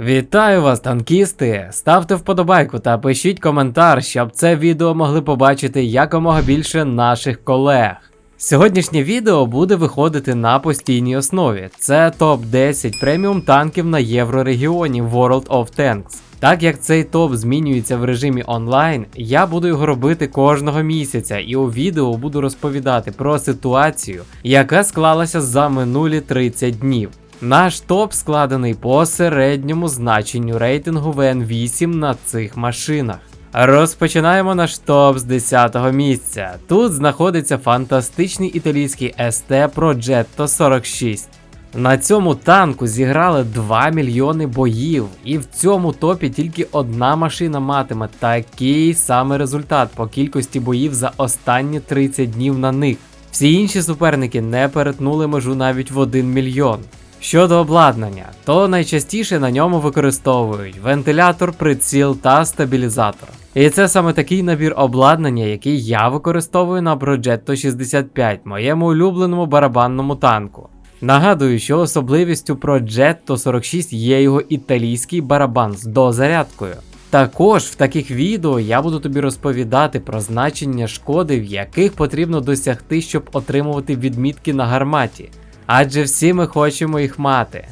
Вітаю вас, танкісти! Ставте вподобайку та пишіть коментар, щоб це відео могли побачити якомога більше наших колег. Сьогоднішнє відео буде виходити на постійній основі. Це топ-10 преміум танків на єврорегіоні World of Tanks. Так як цей топ змінюється в режимі онлайн, я буду його робити кожного місяця і у відео буду розповідати про ситуацію, яка склалася за минулі 30 днів. Наш топ складений по середньому значенню рейтингу VN8 на цих машинах. Розпочинаємо наш топ з 10-го місця. Тут знаходиться фантастичний італійський ST Progetto 46. На цьому танку зіграли 2 мільйони боїв, і в цьому топі тільки одна машина матиме такий самий результат по кількості боїв за останні 30 днів на них. Всі інші суперники не перетнули межу навіть в 1 мільйон. Щодо обладнання, то найчастіше на ньому використовують вентилятор, приціл та стабілізатор. І це саме такий набір обладнання, який я використовую на Progetto 65, моєму улюбленому барабанному танку. Нагадую, що особливістю Progetto 46 є його італійський барабан з дозарядкою. Також в таких відео я буду тобі розповідати про значення шкоди, в яких потрібно досягти, щоб отримувати відмітки на гарматі. Адже всі ми хочемо їх мати.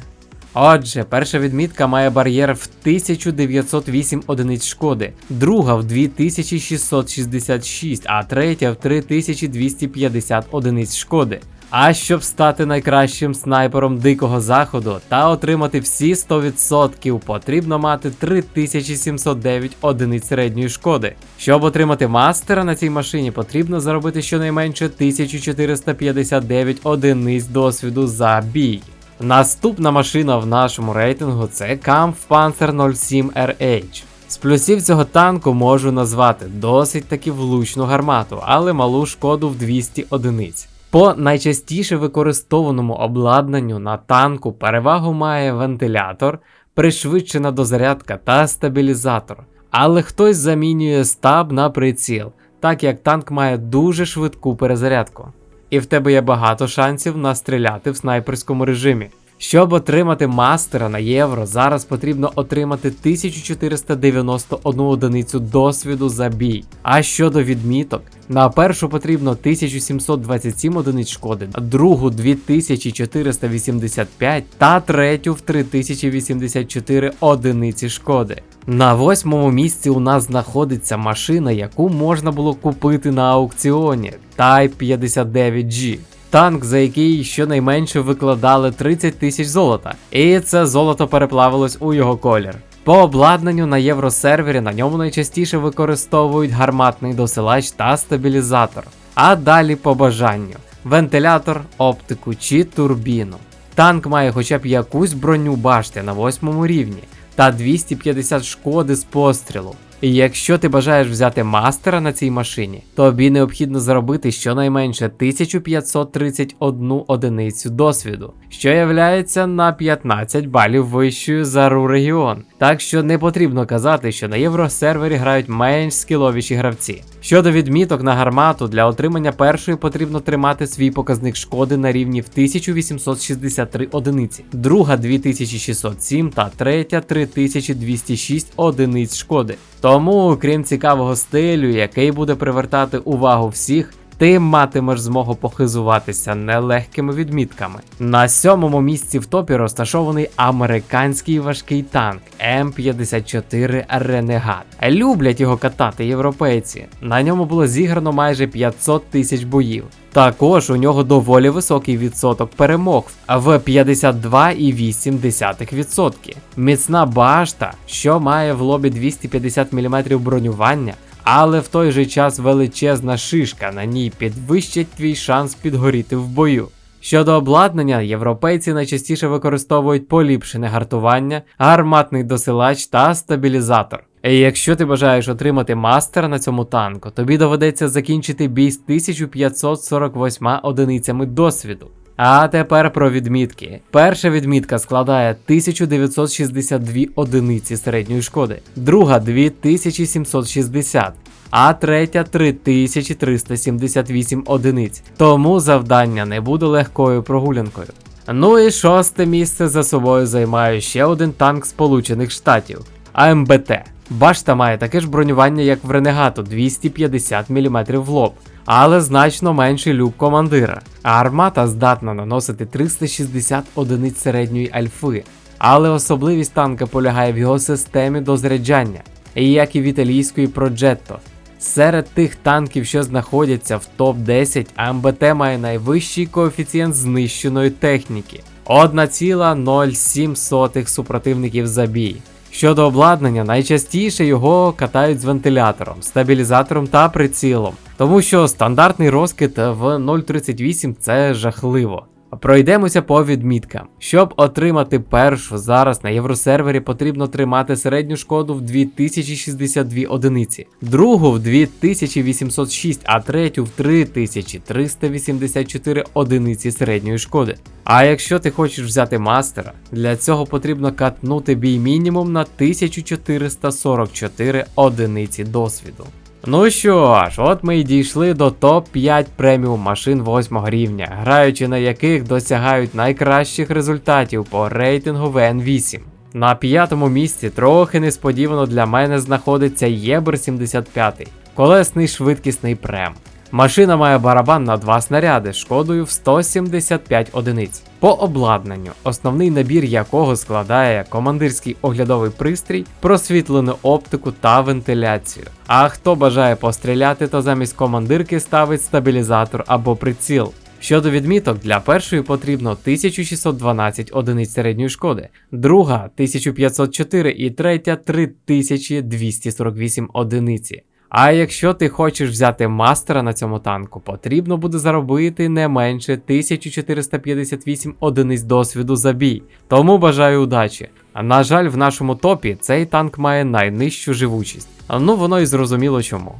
Отже, перша відмітка має бар'єр в 1908 одиниць шкоди, друга в 2666, а третя в 3250 одиниць шкоди. А щоб стати найкращим снайпером дикого заходу та отримати всі 100%, потрібно мати 3709 одиниць середньої шкоди. Щоб отримати мастера на цій машині, потрібно заробити щонайменше 1459 одиниць досвіду за бій. Наступна машина в нашому рейтингу це Kampfpanzer 07 RH. З плюсів цього танку можу назвати досить таки влучну гармату, але малу шкоду в 200 одиниць. По найчастіше використовуваному обладнанню на танку перевагу має вентилятор, пришвидшена дозарядка та стабілізатор. Але хтось замінює стаб на приціл, так як танк має дуже швидку перезарядку. І в тебе є багато шансів настріляти в снайперському режимі. Щоб отримати мастера на євро, зараз потрібно отримати 1491 одиницю досвіду за бій. А щодо відміток, на першу потрібно 1727 одиниць шкоди, другу 2485 та третю в 3084 одиниці шкоди. На восьмому місці у нас знаходиться машина, яку можна було купити на аукціоні Type 59G. Танк, за який щонайменше викладали 30 тисяч золота, і це золото переплавилось у його колір. По обладнанню на євросервері на ньому найчастіше використовують гарматний досилач та стабілізатор, а далі по бажанню вентилятор, оптику чи турбіну. Танк має хоча б якусь броню башти на 8 рівні та 250 шкоди з пострілу. І якщо ти бажаєш взяти мастера на цій машині, тобі необхідно заробити щонайменше 1531 одиницю досвіду, що являється на 15 балів вищою за ру регіон. Так що не потрібно казати, що на євросервері грають менш скіловіші гравці. Щодо відміток на гармату, для отримання першої потрібно тримати свій показник шкоди на рівні в 1863 одиниці, друга 2607 та третя 3206 одиниць шкоди. Тому, крім цікавого стилю, який буде привертати увагу всіх, ти матимеш змогу похизуватися нелегкими відмітками. На сьомому місці в топі розташований американський важкий танк М54 Ренегат. Люблять його катати європейці. На ньому було зіграно майже 500 тисяч боїв. Також у нього доволі високий відсоток перемог в 52,8%. Міцна башта, що має в лобі 250 мм бронювання, але в той же час величезна шишка на ній підвищить твій шанс підгоріти в бою. Щодо обладнання, європейці найчастіше використовують поліпшене гартування, гарматний досилач та стабілізатор. І якщо ти бажаєш отримати мастера на цьому танку, тобі доведеться закінчити бій з 1548 одиницями досвіду. А тепер про відмітки. Перша відмітка складає 1962 одиниці середньої шкоди, друга 2760, а третя 3378 одиниць. Тому завдання не буде легкою прогулянкою. Ну і шосте місце за собою займає ще один танк Сполучених Штатів АМБТ. Башта має таке ж бронювання, як в Ренегату 250 мм в лоб, але значно менший люк командира. А армата здатна наносити 360 одиниць середньої альфи. Але особливість танка полягає в його системі дозаряджання, як і в італійської Progetto. Серед тих танків, що знаходяться в топ-10, АМБТ має найвищий коефіцієнт знищеної техніки 1,07 супротивників за бій. Щодо обладнання, найчастіше його катають з вентилятором, стабілізатором та прицілом, тому що стандартний розкид в 0.38 це жахливо. Пройдемося по відміткам. Щоб отримати першу зараз на євросервері потрібно тримати середню шкоду в 2062 одиниці, другу в 2806, а третю в 3384 одиниці середньої шкоди. А якщо ти хочеш взяти мастера, для цього потрібно катнути бій мінімум на 1444 одиниці досвіду. Ну що ж, от ми й дійшли до топ-5 преміум машин 8 рівня, граючи на яких досягають найкращих результатів по рейтингу VN8. На п'ятому місці трохи несподівано для мене знаходиться Єбер 75, колесний швидкісний прем. Машина має барабан на два снаряди шкодою в 175 одиниць. По обладнанню, основний набір якого складає командирський оглядовий пристрій, просвітлену оптику та вентиляцію. А хто бажає постріляти, то замість командирки ставить стабілізатор або приціл. Щодо відміток, для першої потрібно 1612 одиниць середньої шкоди, друга 1504 і третя 3248 одиниці. А якщо ти хочеш взяти мастера на цьому танку, потрібно буде заробити не менше 1458 одиниць досвіду за бій. Тому бажаю удачі. А на жаль, в нашому топі цей танк має найнижчу живучість. Ну воно і зрозуміло чому.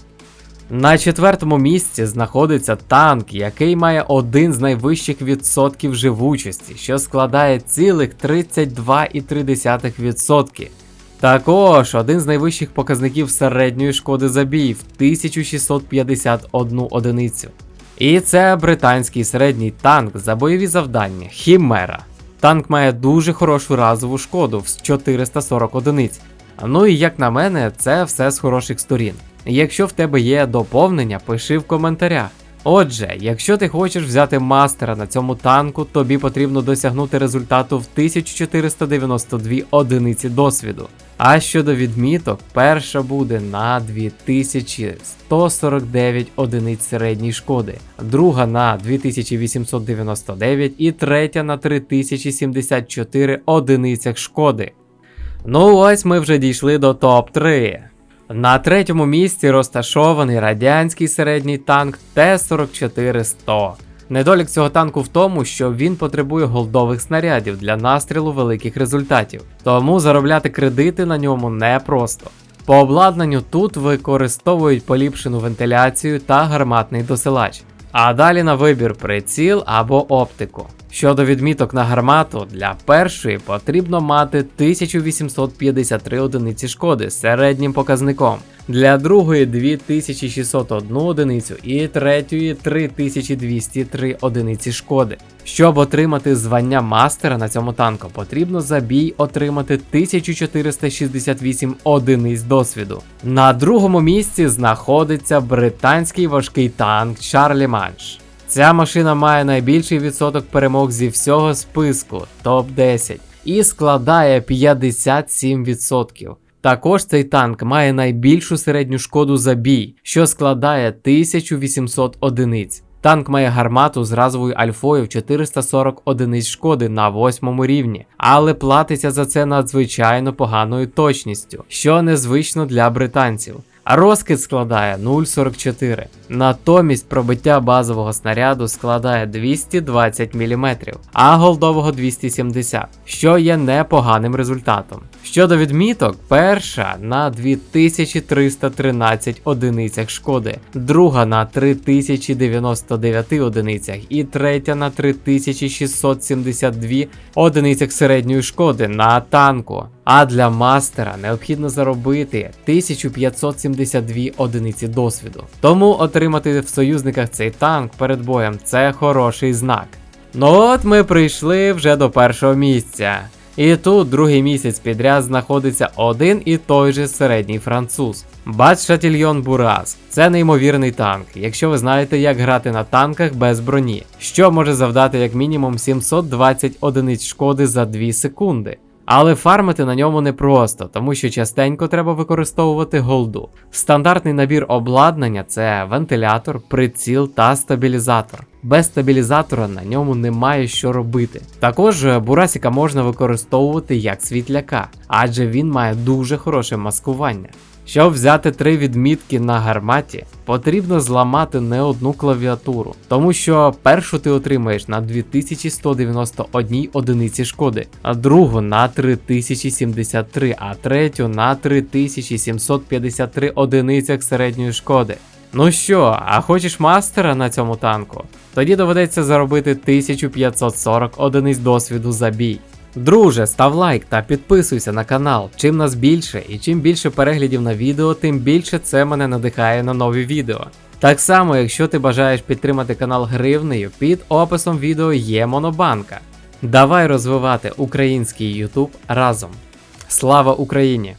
На четвертому місці знаходиться танк, який має один з найвищих відсотків живучості, що складає цілих 32,3%. Також один з найвищих показників середньої шкоди за в 1651 одиницю. І це британський середній танк за бойові завдання Хімера. Танк має дуже хорошу разову шкоду в 440 одиниць. Ну і як на мене, це все з хороших сторін. Якщо в тебе є доповнення, пиши в коментарях. Отже, якщо ти хочеш взяти мастера на цьому танку, тобі потрібно досягнути результату в 1492 одиниці досвіду. А щодо відміток, перша буде на 2149 одиниць середньої шкоди, друга на 2899 і третя на 3074 одиницях шкоди. Ну ось ми вже дійшли до топ-3. На третьому місці розташований радянський середній танк Т-44-100. Недолік цього танку в тому, що він потребує голдових снарядів для настрілу великих результатів, тому заробляти кредити на ньому непросто. По обладнанню тут використовують поліпшену вентиляцію та гарматний досилач. А далі на вибір приціл або оптику. Щодо відміток на гармату, для першої потрібно мати 1853 одиниці шкоди з середнім показником, для другої 2601 одиницю і третьої 3203 одиниці шкоди. Щоб отримати звання мастера на цьому танку, потрібно за бій отримати 1468 одиниць досвіду. На другому місці знаходиться британський важкий танк Чарлі Манш. Ця машина має найбільший відсоток перемог зі всього списку топ-10 і складає 57%. Також цей танк має найбільшу середню шкоду за бій, що складає 1800 одиниць. Танк має гармату з разовою альфою в 440 одиниць шкоди на 8 рівні, але платиться за це надзвичайно поганою точністю, що незвично для британців а розкид складає 0,44. Натомість пробиття базового снаряду складає 220 мм, а голдового 270, що є непоганим результатом. Щодо відміток, перша на 2313 одиницях шкоди, друга на 3099 одиницях і третя на 3672 одиницях середньої шкоди на танку. А для мастера необхідно заробити 1572 одиниці досвіду. Тому отримати в союзниках цей танк перед боєм це хороший знак. Ну от ми прийшли вже до першого місця. І тут другий місяць підряд знаходиться один і той же середній француз. Бац Шатільйон Бурас. Це неймовірний танк, якщо ви знаєте, як грати на танках без броні, що може завдати як мінімум 720 одиниць шкоди за 2 секунди. Але фармити на ньому непросто, тому що частенько треба використовувати голду. Стандартний набір обладнання це вентилятор, приціл та стабілізатор. Без стабілізатора на ньому немає що робити. Також е, Бурасіка можна використовувати як світляка, адже він має дуже хороше маскування. Щоб взяти три відмітки на гарматі, потрібно зламати не одну клавіатуру, тому що першу ти отримаєш на 2191 одиниці шкоди, а другу на 3073, а третю на 3753 одиницях середньої шкоди. Ну що, а хочеш мастера на цьому танку? Тоді доведеться заробити 1540 одиниць досвіду за бій. Друже, став лайк та підписуйся на канал. Чим нас більше і чим більше переглядів на відео, тим більше це мене надихає на нові відео. Так само, якщо ти бажаєш підтримати канал гривнею, під описом відео є монобанка. Давай розвивати український YouTube разом. Слава Україні!